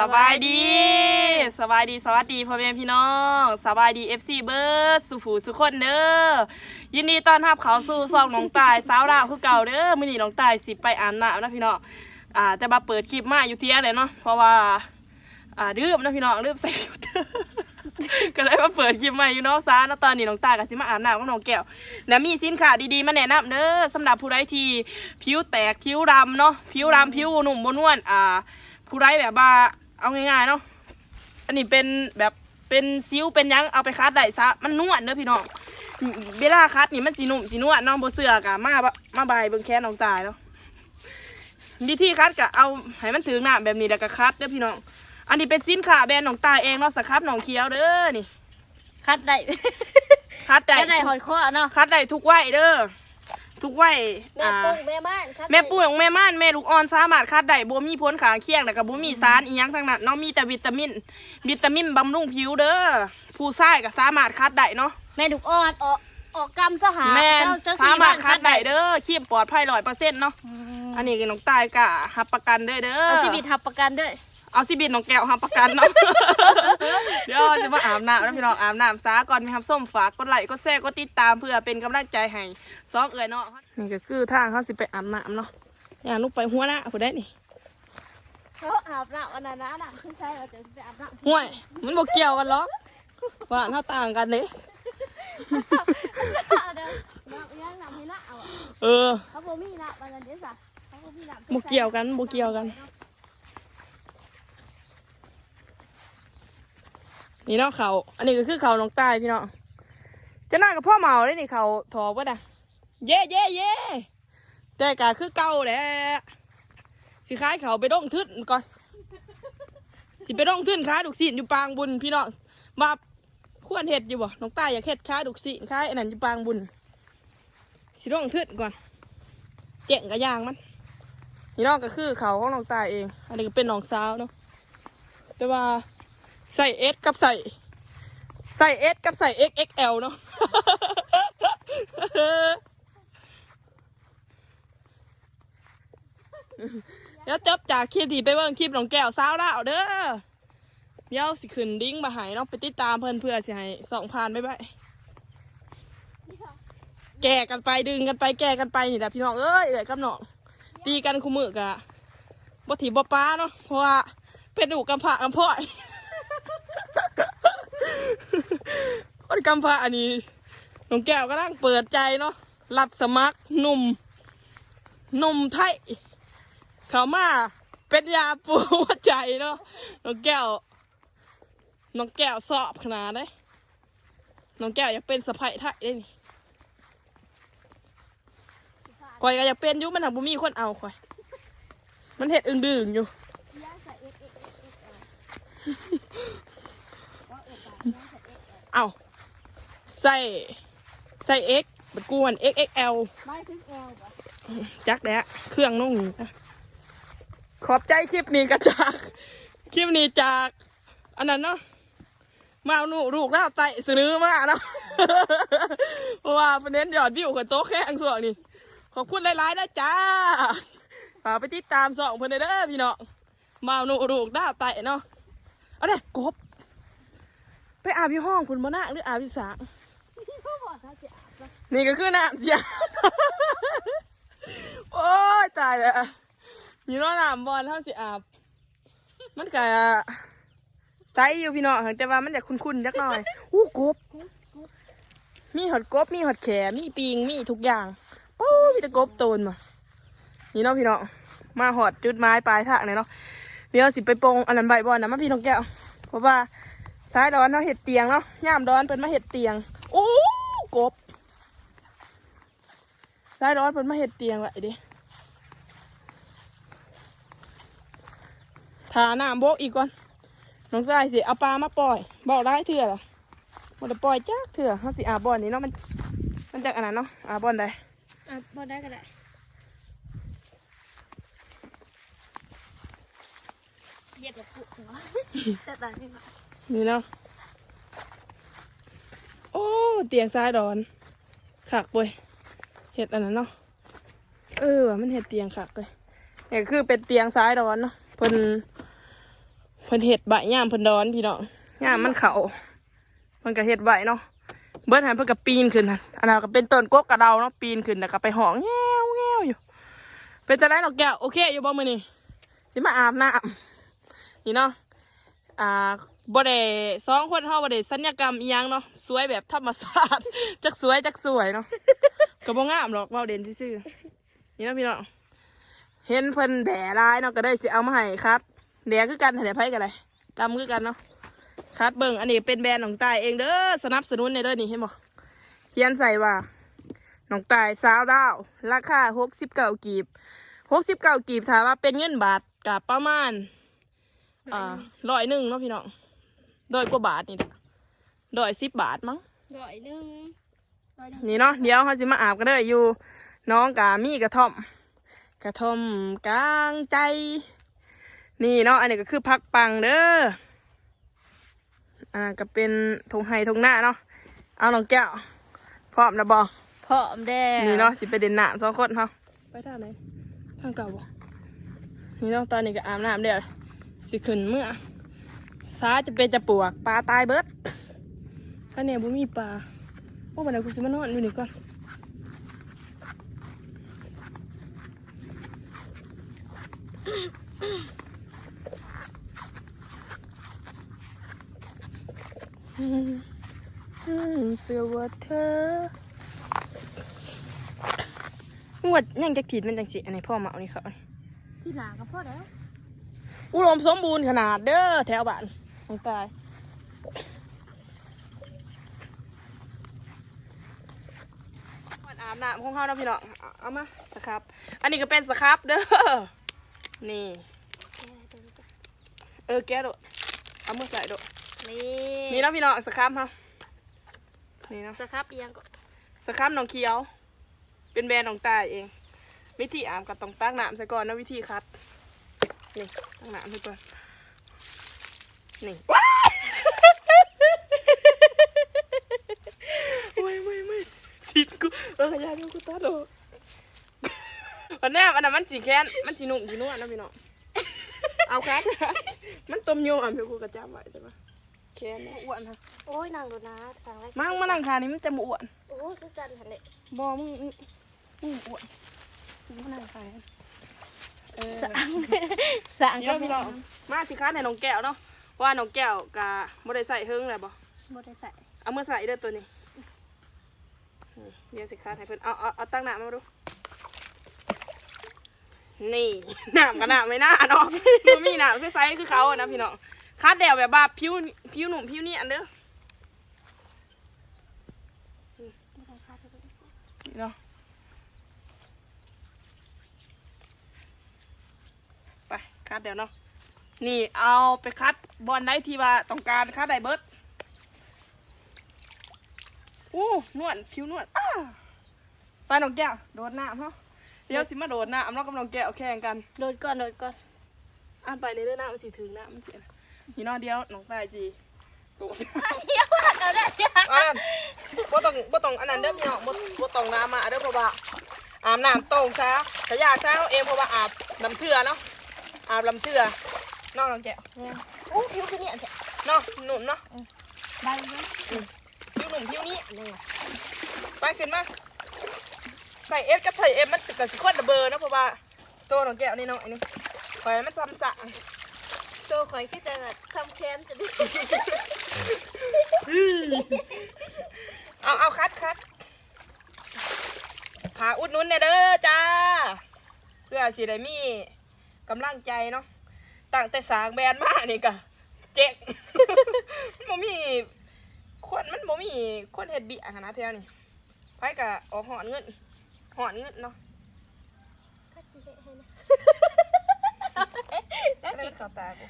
สบายดี สบายดีสวัสดีพ่อแม่พี่น้องสบายดี FC เบิร์ดสุผูสุคนเด้อยินดีต้อนรับเขาสู่ซองน้องตายสาวดาวคือเก่าเด้อมื้อนี้น้องตายสิไปอาบน้ำนะพี่น้องอ่าแต่มาเปิดคลิปมาอยู่เที่ยเลยเนาะเพราะว่าอ่าดื่มนะพี่น้องดื่มใส่ฟิลเตอร์ก็เลยมาเปิดคลิปใหม่อยู่เนาะซานะตอนนี้น้องตายกับสิมาอาบน้ำกับน้องแก้วแล้วมีสินค้าดีๆมาแนะนำเด้อสำหรับผู้ใดที่ผิวแตกผิวดำเนาะผิวดำผิวหนุ่มบนวลอ่าผู้ไร้แบบว่า เอาง่ายๆเนาะอันนี้เป็นแบบเป็นซิวเป็นหยังเอาไปคัดได้ซะมันนวดเด้อพี่น้องเวลาคัดนี่มันสีนุ่มสีนวดเน้องโบเสือกะมาบะมาบายเบิ่งแค่น้องตายเนาะวิธีคัดกะเอาให้มันถึงหน้าแบบนี้แล้วก็คัดเด้อพี่น้องอันนี้เป็นสินค้าแบรนด์น้องตายเองเนาะสครับน้องเคี้ยวเด้อนี่คัดได้คัดได้คัดได้หอดข้อเนาะคัดได้ทุกวัยเด้อ ทุกวัยแม่อ่าปุ้งแม่บ้านคัดได้แม่ปุ้ยของแม่ม่านแม่ลูกอ่อนสามารถคัดได้บ่มีพ้นขางเคียงแต่กับบ่มีสารอีหยังทั้งนั้นเนาะมีแต่วิตามิน วิตามินบำรุงผิวเด้อผู้ชายก็สามารถคัดได้เนาะ แม่ลูกอ่อนออกออกกำสหาแม่นเจ้เจ้สามารถบ้นคัดได้เด้อครีมปลอดภัยร้อยเปอร์เซ็นต์เนาะอืมอันนี้ก็น้องตายก็รับประกันได้เด้อเอาชีวิตทับประกันด้วย เอาสิบินน้องแก้วรับประกันเนาะ เดี๋ยวจะมาอาบน้ำแล้วพี่น้องอาบน้ำซาก่อนไหมครับส้มฝากกดไลค์กดแชร์กดติดตามเพื่อเป็นกำลังใจให้ซองเอ๋ยเนาะนี่ก็คือทางเขาสิไปอาบน้ำเนาะอย่างลูกไปหัวหน้าผู้ได้นี่เขาอาบน้ำอันนั้นนะน้ำขึ้นใช่เราจะไปอาบน้ำห่วยมันบอกเกี่ยวกันหรอกว่าถ้าต่างกันเด้เอาเด้อน้ำย่างน้ำให้ละเอาอะเออเขาบ่มีน้ำอันนั้นเด้อสะเขาบ่มีน้ำบอกเกี่ยวกันบอกเกี่ยวกัน นี่เนาะเขาอันนี้ก็คือเขาน้องใต้พี่เนาะจะน่ากับพ่อเมาได้นี่เขาถอกวะนะเย่เย่เย่แต่ก็คือเก่าแหละสิขายเขาไปดงทึนก่อนสิไปดงทึนค้ายดุกสินอยู่ปางบุญพี่เนาะมาควรเห็ดอยู่บ่น้องใต้อยากเห็ดค้ายดุกสินค้ายอันนั้นอยู่ปางบุญสิดงทึนก่อนเจ๋งกระยางมันนี่เนอกก็คือเขาของน้องตายเอง อันนี้ก็เป็นน้องสาวเนาะแต่ว่า ใส่เอสกับใส่ ใส่เอสกับใส่ XXL เนาะเดี๋ยวจบจากคลิปที่ไปเบิ่งคลิปน้องแก้วสาวดาวเด้อเดี๋ยวสิขึ้นดิ้งมาหายเนาะไปติดตามเพื่อนเพื่อสิให้สองพันบ๊ายบายแก่กันไปดึงกันไปแก่กันไปนี่แหละพี่น้องเอ้ยเอ้ยกับน้องตีกันคู่มือกะบ่ถีบ่ป้าเนาะเพราะว่าเป็นอูกำพร้ากำพ่อย คนกำพร้าอันนี้น้องแก้วก็นั่งเปิดใจเนาะรับสมัครหนุ่มหนุ่มไทย เขามาเป็นยาปูหัวใจเนาะน้องแก้วน้องแก้วสอบขนาดเลยน้องแก้วอยากเป็นสะใภ้ไทยได้นี่คอยก็อยากเป็นยุมันหาบุมีคนเอาคอย มันเห็ดอึงดึงอยู่ เอ็กเอ็กเอาใส่ใส่เอ็กกวน XXL ไม่ถึงเอวบ่จักแด้เครื่องนุ่งนี่นะขอบใจคลิปนี้ก็จาก คลิปนี้จาก อันนั้นเนาะมาเอาหนูลูกแล้วไต่ซื้อมาเนาะ เพราะว่าประเด็นยอดวิวกับโต๊ะแข้งส่วนนี้ขอบคุณหลายๆนะจ้าฝากไปติดตามสองเพื่อนเด้อพี่น้องมาเอาหนูลูกด้าไต่เนาะเอาเด้กบ ไปอาบที่ห้องคุณบ่นาคหรืออาบที่สางเขาบอกถ้าจะอาบน้ำนี่ก็คือน้ำเสียโอ้ยตายแล้วนี่เนาะน้ำบอลเท่าสิอาบ มันกะไตอยู่พี่น้องแต่ว่ามันอยากคุ้นๆจักหน่อย อู้กบ มีหอดกบ มีหอดแขมีปิง มีทุกอย่างโอ้มีแต่กบโตนมา นี่เนาะพี่น้อง มาหอดจุดไม้ปลายทางเลยเนาะ เดี๋ยวสิไปปรงอันนั้นใบบอลนะมาพี่น้องแก้ว เพราะว่า สายร้อนเนาะเห็ดเตียงเนาะย่ามร้อนเป็นมาเห็ดเตียงโอ้กบสายร้อนเป็นมาเห็ดเตียงไว้เดิทาน้ำโบกอีกก่อนน้องสายสิเอาปลามาปล่อยบอกได้เถื่อเหรอมันจะปล่อยจ้าเถื่อเขาสิอาบอนนี่เนาะมัน มันจากอันนั้นเนาะอาบอนได้อะบ่ได้ก็ได้เฮ็ดกับปุ๊หัวแต่ตอนนี้ก็ นี่เนาะ โอ้ เตียงซ้ายดอนขักเว้ยเห็ดอันนั้นเนาะ เออว่ะมันเห็ดเตียงขักเลยเนี่ยคือเป็นเตียงซ้ายดอนเนาะเพิ่นเพิ่นเห็ดใบย่ามเพิ่นดอนพี่เน้องย่ามมันเขามันก็เห็ดใบเนาะ เบิร์ดหันเพิ่นก็ปีนขึ้นนั่นอันนั้นก็เป็นต้นกกกระเดาเนาะปีนขึ้นแล้วก็ไปห้องแง้วแง้วอยู่ เป็นจะได้หรอกแก้วโอเคอยู่บ่มือนี้สิมาอาบน้ำนี่เนาะ อ่าบ่ได้สองคนเฮาบ่ได้สัญญกรรมอีหยังเนาะสวยแบบธรรมชาติ จักสวยจักสวยเนาะก็บ่งามหรอกเว้าเด่นซื่อๆนี่เนาะพี่น้องเห็นเพิ่นแด่ร้ายเนาะก็ได้สิเอามาให้คัดแด่คือกันแด่ไผกันเลยดำคือกันเนาะคัดเบิ่งอันนี้เป็นแบรนด์ของตายเองเด้อสนับสนุนในเด้อนี่เห็นบ่เขียนใส่ว่าน้องตายสาวดาว ราคาหกสิบเก้ากีบหกสิบเก้ากีบถามว่าเป็นเงินบาทกับประมาณ อ่าร้อยหนึ่งเนาะพี่น้องร้อยกว่าบาทนี่แหละร้อยสิบบาทมั้งร้อยหนึ่งร้อยหนึ่งนี่เนาะเดี๋ยวเขาสิมาอาบกันเด้ออยู่ น้องกามีกระท่อม กระท่อมกลางใจ นี่เนาะอันนี้ก็คือพักปังเด้ออ่าก็เป็นทงไฮทงหน้าเนาะเอาน้องแก้วพร้อมนะบอพร้อมแด้นี่เนาะสิไปเด่นหน้าสองคนเขาไปทางไหนทางเก่าบ่นี่เนาะตอนนี้ก็อาบน้ำเดียว สิขึ้นเมื่อสาจะเป็นจะปวกปลาตายเบิดถ้าเนี่ยบ่มีปลาว่าวันไหนกูสิมานอนอยู่นี่ก่อนเสือว่าเธองวดยังจะขีดมันจังสิอันนี้พ่อมาเอานี่เขาที่หลังก็พ่อแล้ว อุดมสมบูรณ์ขนาดเด้อแถวบ้านของตายก่อนอาบน้ำของเขาเนาะพี่น้องเอาเอามาสครับ อันนี้ก็เป็นสครับเด้อ นี่ เออแก้โดดเอามือใส่โดดนี่นี่เนาะพี่น้องสครับเขานี่เนาะสครับอีหยังก็สครับน้องเคียว เป็นแบรนด์ของตายเอง วิธีอาบกับต้องตั้งน้ำใส่ก่อนนะวิธีคัด นี่ตั้งน้ำให้ก่อนนี่ว้ายไม่ไม่ไม่ชิดกูเออขยายดูกูตาโดดวันนี้อันนั้นมันสีแค้นมันสีนุ่มสีนวลนะพี่น้องเอาครับมันต้มโยอะพี่กูกระจับไว้ใช่ปะแค้นนะอ้วนค่ะโอ้ยนางดูนะทางไรมั่งมานั่งทานนี่มันจะมาอ้วนโอ้ยคือกันหันเลยบอมึงมึงมึงอ้วนมึงมานั่งทานเออ สางสางนี่ก็เนาะไม่พี่น้องมาสิค้าในน้องแก้วเนาะว่าน้องแก้วกะบ่ได้ใส่เฮิงเลยบ่บ่ได้ใส่เอามื่อใส่เด้อตัวนี้อืมเดี๋ยวสิค้าให้เพิ่นเอาเอาเอาตั้งหน้ามาดูนี่น้ำกับน้ำไม่น่าเนาะมันมีน้ำใสๆคือเขาอะนะพี่น้องคาดแดวแบบว่าผิวผิวหนุ่มผิวนี่อันเด้อนี่เนาะไป คัดเดี๋ยวเนาะนี่เอาไปคัดบอลได้ที่ว่าต้องการคัดได้เบิร์ดโอ้นวดผิวนวดอ้าไปน้องแก้วโดดน้ำเนาะเดี๋ยวสิมาโดดน้ำเนาะกับน้องแก้วแข่งกันโดดก่อนโดดก่อนอ่านไปในเรื่องหน้ามันสิถึงหน้ามันสินะนี่เนอเดียวน้องตายจีโดดเดี๋ยวว่าเขาได้ยังอ่านบ่ต้องบ่ต้องอันนั้นเด้อพี่น้องบ่บ่ต้องน้ำมาเด้อเพราะว่าอาบน้ำตรงซะขยากซะเอาเองเพราะว่าอาบน้ำเถื่อเนาะ อาบลำเถื่อน้องน้องแก้วโอ้ผิวคือเนี่ยแท้เนาะหนุ่มเนาะใบเลยผิวหนุ่มผิวนี้ยังไงไปขึ้นมาใส่เอฟกับใส่เอฟมันกับสิควันดับเบิลนะเพราะว่าตัวน้องแก้วนี่น้องไอ้นี่ปล่อยมันซ้ำซะโตข่อยคือจะทำแค้นจะได้เอาเอาคัดคัดหาอุดหนุนเนี่ยเด้อจ้า เพื่อสิได้มี กำลังใจเนาะตั้งแต่สร้างแบรนด์มานี่ก็เจ๊กมันบ่มีคนมันบ่มีคนเฮ็ดเบิอะขนาดแถวนี่ไผก็ออกหอนเงินหอนเงินเนาะคัดสิเฮ็ดให้นะไม่ได้เข้าตากู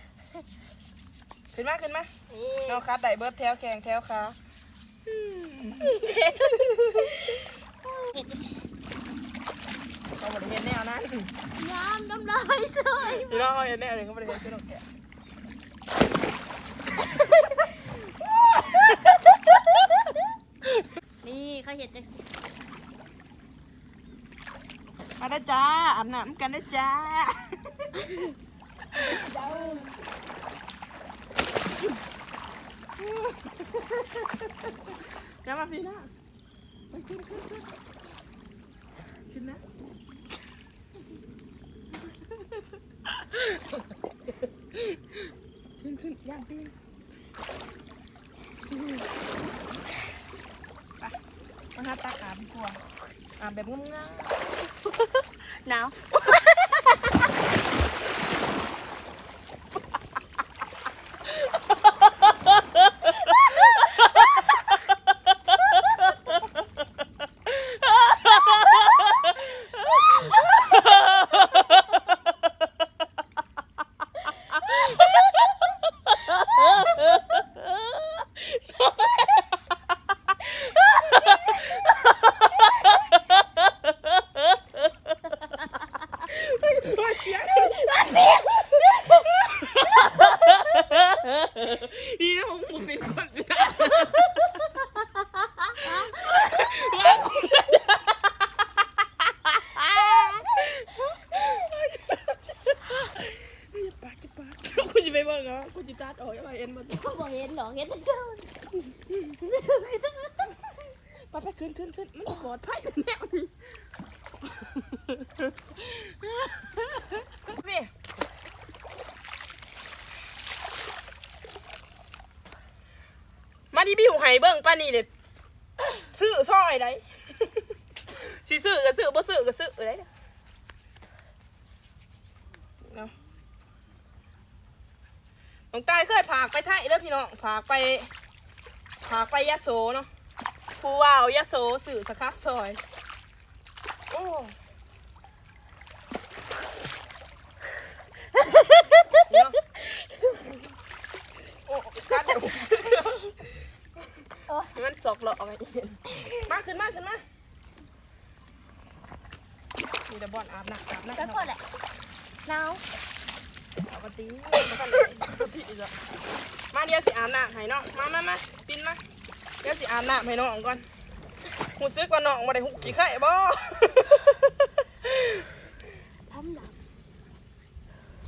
ขึ้นมาขึ้นมานี่เนาะคัดได้เบิดแถวแข่งแถวขา เราบริเห็นแนวนั้นยามน้ำลายสวยพี่น้องเขาเห็นแนวหนึ่เขาบริเห็นพี่น้แกนี่เขาเห็นจังมาได้จ้าอาบน้ำกันได้จ้า干嘛飞น？我去去去，นะ？ ขึ้นขึ้นขึ้นขึ้นนะขึ้นขึ้นย่างปีนไปมาหาตาอาบกลัว่าอาบแบบงามหนาว ดีนะผมผมเป็นคนไม่ได้ว่าคุณอย่าปากอย่าปากคุณจะ ไปเบิ่งเหรอคุณจะตัดออกอะไรเอ็นมาเขาบอกเห็นหรอกเห็นแต่เจ้าไปไปขึ้นขึ้นขึ้นมันปลอดภัยแน่นี่พี่มาดิบิวให้เบิ่งป้านี่เด็ดซื้อซอยได้สิซื้อก็ซื้อบ่ซื้อก็ซื้อได้เนาะ น้องตายเคยผากไปไทยเด้อพี่น้องผากไปผากไปยะโสเนาะผู้ว่าวยะโสสื่อสครับซอยโอ้เนาะโอ้กัดมันสอกหลอกอะไรเห็นมาขึ้นมาขึ้นมามีแต่บอลอาบน้ำอาบน้ำแล้วก็แหละหนาว เอาบตีมากันเลยสติอีกแล้วมาเดี๋ยวสิอาบน้ำให้น้องมามามาปินมาเดี๋ยวสิอาบน้ำให้น้องก่อนหูซึกว่าน้องมาได้หุกขี้ไข่บ่ทำหนัก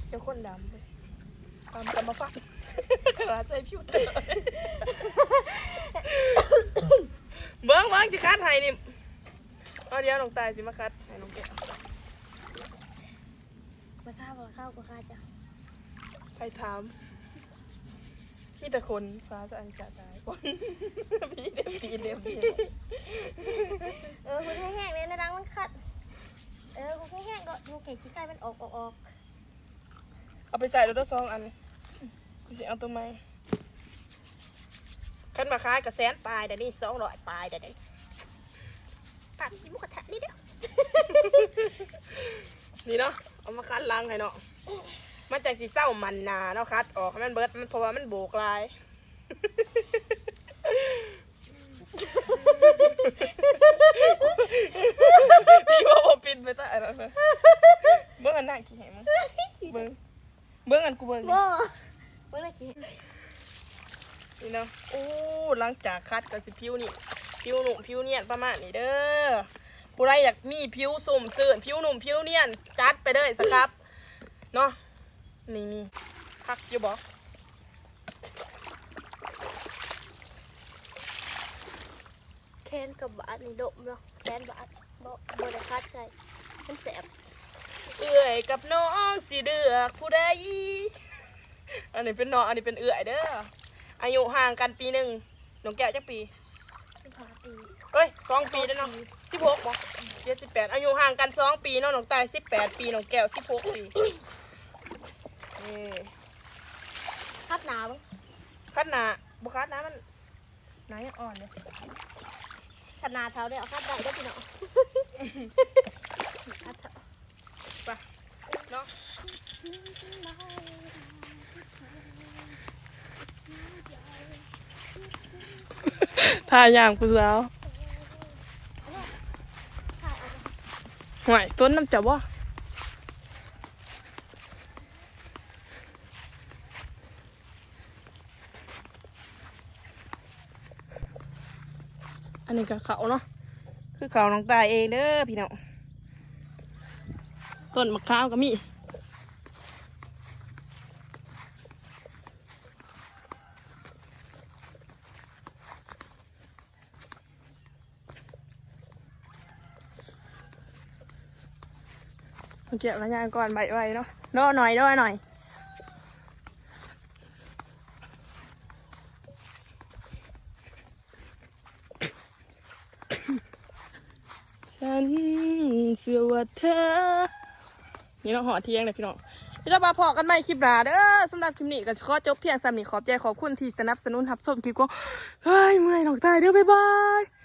เดี๋ยวคนดำเลยตามกันมาฟังกระดาใส่ผิวเตอร์เบิ้งเบิ้งสิคัดให้นี่เอาเดี๋ยวน้องตายสิมาคัดให้น้องแกมาข้าวมาข้าวก็ข้าจ้ะ ใครถามมีแต่คนฟ้าจะอันจะตายคนพี่เด็บปีเด็บปีเออคุณแห้งๆเลยนะดังมันขัด เออคุณแห้งๆก็ดูเก่งขี้ไก่มันออกออกออกเอาไปใส่รถซองอันกูสิเอาตัวไหม้คันมาค้ายกับแสนปลายแต่นี่สองร้อยปลายแต่นี่ตัดที่มุกกระทะนี่เด้อนี่เนาะเอามาคัดลังให้เนาะ มันจากสีเศร้ามันนาเนาะคัดออกให้มันเบิดมันเพราะว่ามันโบกลาย พี่ว่าบ่ปินไปแต่แล้วนะเบิ้งอันหน้าขี้แหงเบิ้งเบิ้งอันกูเบิ้งบ่เมื่อกี้นี่เนาะโอ้หลังจากคัดกับสิผิวนี่ผิวหนุ่มผิวเนียนประมาณนี้เด้อผู้ใดอยากมีผิวสุ่มเสื่อนผิวหนุ่มผิวเนียนจัดไปเลยสครับเนาะ นี่นี่คักอยู่บ่แคนกับบาทนี่ดมเนาะแคนบาทบ่บ่ได้คัดใส่มันแสบเอื่อยกับน้องสิเดือกผู้ใดอันนี้เป็นน้องอันนี้เป็นเอื่อยเด้ออายุห่างกันปีหนึ่งน้องแก้วจักปีสิบห้าปีเอ้ยสองปีแล้วเนาะสิบหกบ่เจ็ดสิบแปดอายุห่างกันสองปีเนาะน้องตายสิบแปดปีน้องแก้วสิบหกปี นี่คัดหนาวบ้างคัดหนาบุคัดหนามันหนายังอ่อนเลยขนาดเท้าได้เอาคัดได้ได้อพี่น้องคัดเถอะไปเนาะถ่ายอย่างผู้สาวถ่ายเอาไปห่วยต้นน้ำจับวะ นี้ก็เขาเนาะคือเขาน้องตายเองเด้อพี่น้องต้นมะพร้าวก็มีเกี่ยวกับยาก่อนใบไว้เนาะดอหน่อยดอหน่อย เชื่อว่าเธอ นี่เราหอเที่ยงเลยพี่น้องพี่จะมาพอกันใหม่คลิปหน้าเด้อสำหรับคลิปนี้ก็ขอจบเพียงสำนี้ขอบใจขอบคุณที่สนับสนุนรับชมคลิปก็เฮ้ยเมื่อยนอกตายเด้อบ๊ายบาย